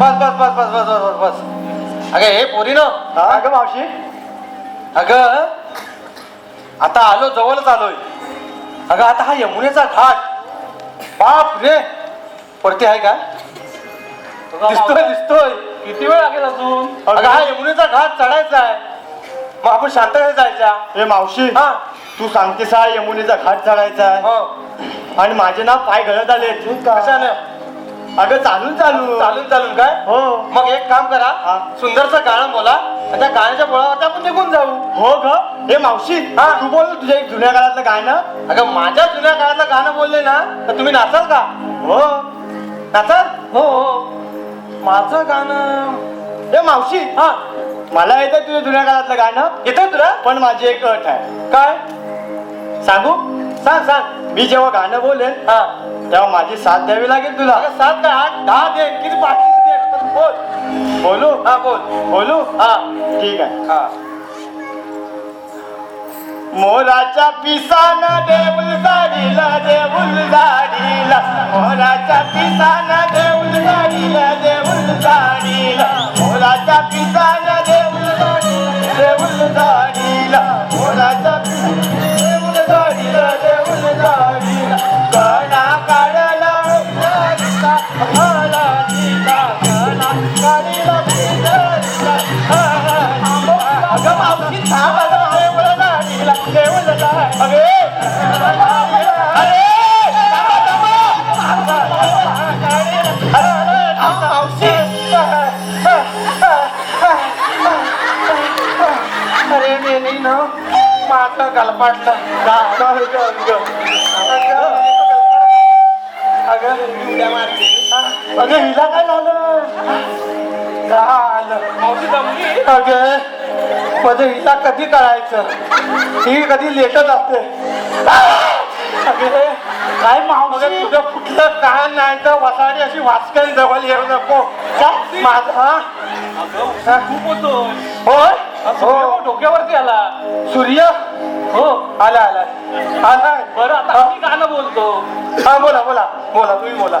बस बस बस बस बस बस बस. अगं हे पोरी न. अगं मावशी. अगं आता आलो जवळच आलोय. अगं आता हा यमुनेचा घाट. बाप रे. वरती आहे का? दिसतोय दिसतोय. किती वेळ लागेल अजून? अगं हा यमुनेचा घाट चढायचा आहे. मग आपण शांतकडे जायच्या हे मावशी. हा. तू सांगतेस हा यमुनेचा घाट चढायचा आहे. हो. आणि माझे ना पाय गळत आले कशानं? अगं चालून चालू चालून चालून काय? हो. मग एक काम करा. हा. सुंदरचं गाणं बोला. आणि त्या गाण्याच्या बोळावरती आपण निघून जाऊ. हो ग. हे मावशी हा. तू बोल ना तुझ्या एक जुन्या काळातलं गाणं. अगं माझ्या जुन्या काळातलं गाणं बोलले ना तर तुम्ही नाचाल का? हो. नाचाल? हो. हो माझं गाणं. हे मावशी. हा. मला येतं तुझ्या जुन्या काळातलं गाणं. येतंय तुला? पण माझी एक अट आहे. काय? सांगू? सांग सांग. मी जेव्हा गाणं बोलेन हा. तेव्हा माझी साथ द्यावी लागेल तुला. सात काय? आठ दहा दे किती बाकी दे पण बोल. बोलू? हा बोल. बोलू? हा. ठीक आहे. हा. मोराच्या पिसान देऊल गाडीला देऊल गाडीला मोराच्या पिसान माझं गलपाटलं अगं अगं हिला काय झालं? झालं अगं माझं हिला कधी कळायचं? ही कधी लेटत असते. अगं काय मावशी? तुझं कुठलं कान नाही तर वसाडी अशी वाचकन जवळ येऊ नको. काय? माझं खूप होतो होय? हो हो. डोक्यावरती आला. सूर्य? हो आला आला. आलाय बरं आता मी गाणं बोलतो. हा बोला बोला. बोला तुम्ही बोला.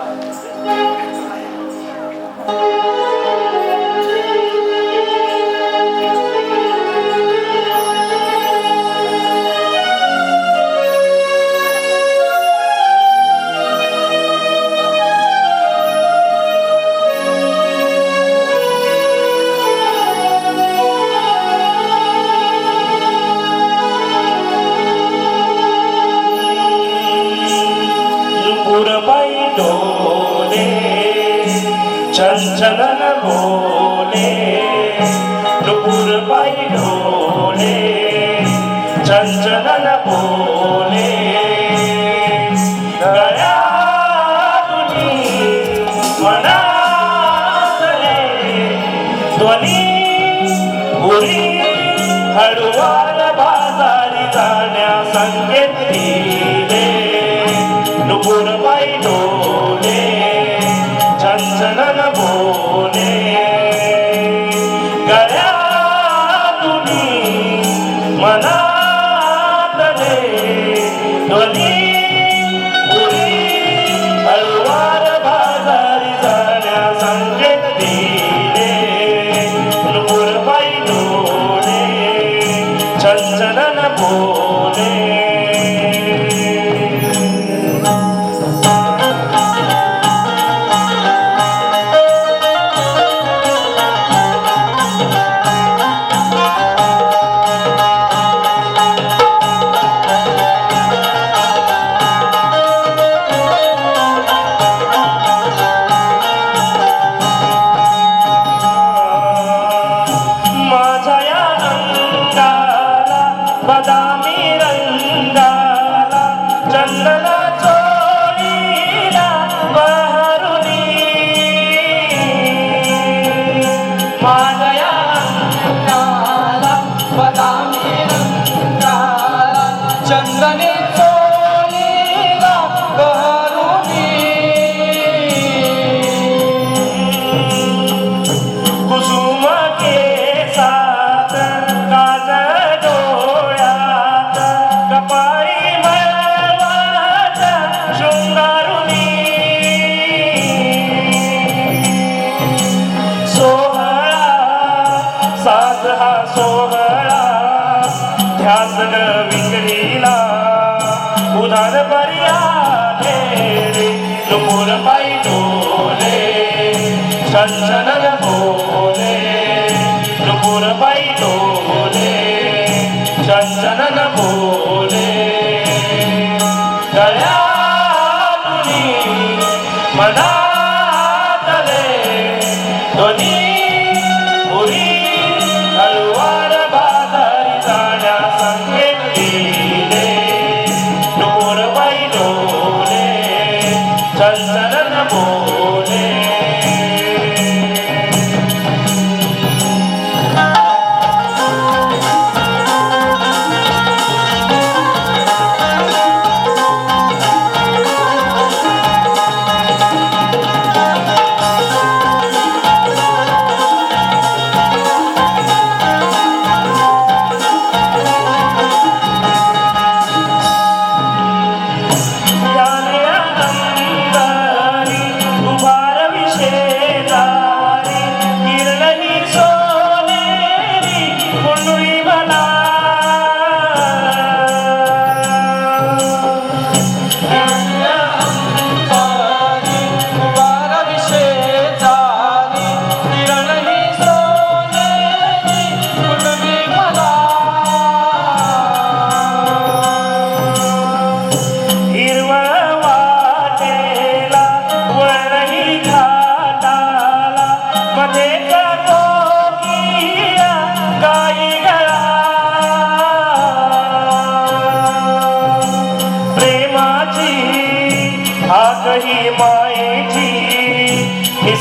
ബദാമി രംഗാല ചന്ദന मग विकलीला उधार पर्याले रे नुपुर पायी डोले छनछनन बोले नुपुर पायी डोले छनछनन बोले.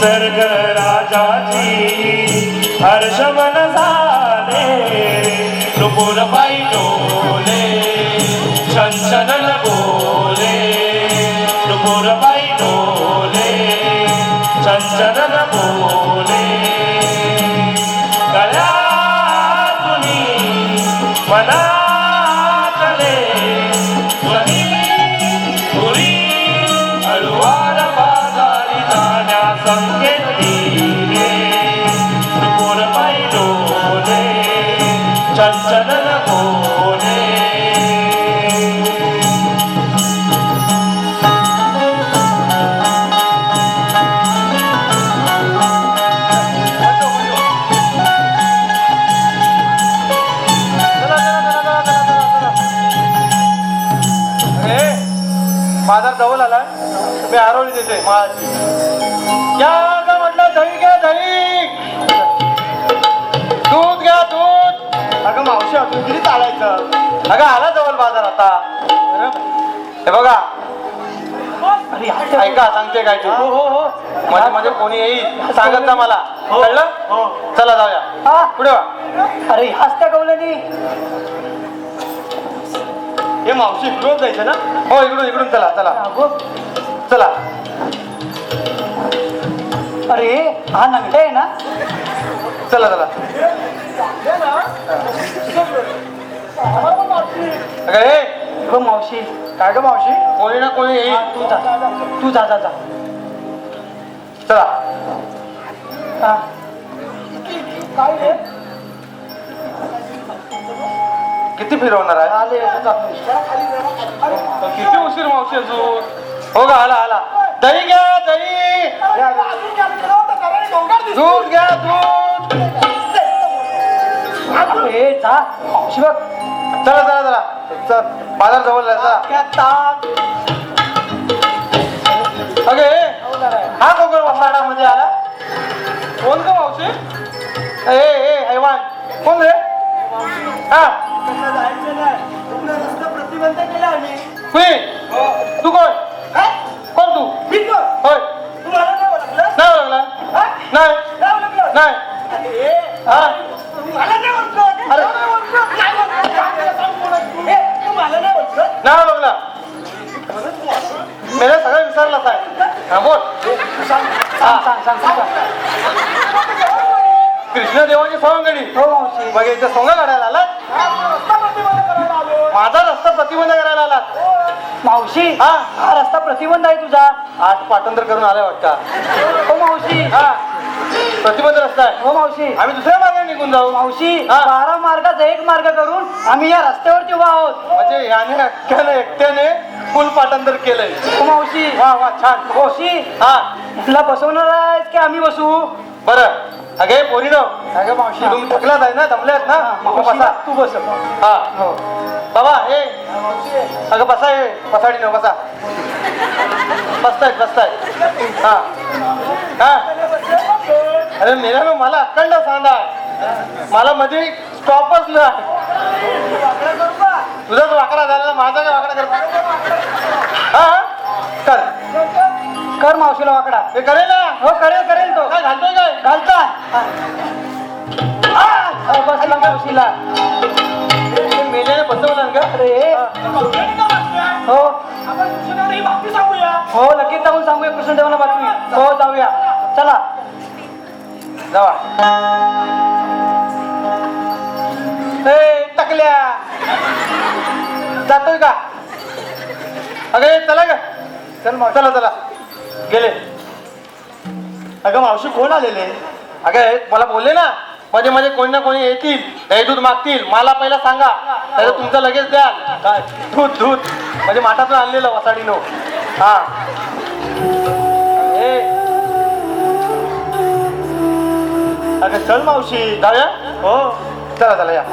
निसर्ग राजाची हर्ष मन झाले. नुपुर मी आरोळी देते या ग म्हटलं दही घ्या दही दूध घ्या दूध. अगं मावशी अजून किती चालायचं? अगं आला जवळ बाजार आता. हे बघा. ऐका सांगते काय ते. हो हो हो. मध्ये मध्ये कोणी येईल सांगत जा मला. हो. कळलं? हो. चला जाऊया. हा? पुढे वा. अरे ह्याच त्या कवल्यानी हे मावशी इकडून जायचं ना? हो इकडून इकडून चला चला. अगो चला. अरे हा नंगटा आहे ना? चला चला. अगं हे गो मावशी. काय ग मावशी? कोणी ना कोणी येईल हा, तू जा. तू जा जा जा. चला. हा. किती फिरवणार आहे? आले जा. किती उशीर मावशी अजून? हो का? आला आला. दही घ्या दही. दूध घ्या दूध. अरे जा. बघ चला चला चला. चल बाजार जवळ अगे हा कोकण वसाडा मध्ये आला. कोण ग मावशी? ए ए हैवान. कोण रे? हा. प्रतिबंध केला आम्ही. कृष्णदेवाची सवंगडी. हो मावशी मग इथे सोंगा काढायला आला? माझा रस्ता प्रतिबंध करायला आला. मावशी हा. हा रस्ता प्रतिबंध आहे तुझा. आज पाठांतर करून आलाय वाटतं. हो मावशी. हा. प्रतिबंध रस्ता आहे. हो मावशी. आम्ही दुसऱ्या मार्गाने निघून जाऊ. मावशी हा. बारा मार्गाचा एक मार्ग करून आम्ही या रस्त्यावरती उभा आहोत. म्हणजे याने अख्ख्याने एकट्याने फुल पाठांतर केलंय. हो मावशी. वा वा छान. मावशी हा. तुला बसवणार आहेस की आम्ही बसू बरं. अगे पोरीनो अगं मावशी. तुम्ही थकलात आहे ना दमल्यात ना? मग बसा. तू बस. हा. हो. बाबा हे अगं बसा हे पसाडी न बसा. बसतायत बसतायत हा. हा. अरे मेरा ना मला अक्कंड सांगा मला मध्ये स्टॉपच नाही. तुझाच वाकडा झाला माझा काय वाकडा कर हा. कर. कर मावशीला वाकडा. हे करेल ना? हो करेल करेल तो. काय घालतोय काय? घालता बसला मावशीला. हे मेल्याने बसवलं का? अरे. हो. ही हो लगेच जाऊन सांगूया कृष्ण देवाला बातमी. हो जाऊया. चला. जावा. ए टकल्या. जातोय का? अगे चला ग. चल मग चला चला. गेले. अगं मावशी कोण आलेले? अगं मला बोलले ना मध्ये मध्ये कोणी ना कोणी येतील दही दूध मागतील मला पहिला सांगा नाही तुमचं लगेच द्या. काय? दूध दूध. म्हणजे माठातून आणलेलं वसाडीनो. हा. अगं चल मावशी जाऊया? हो. चला चला या.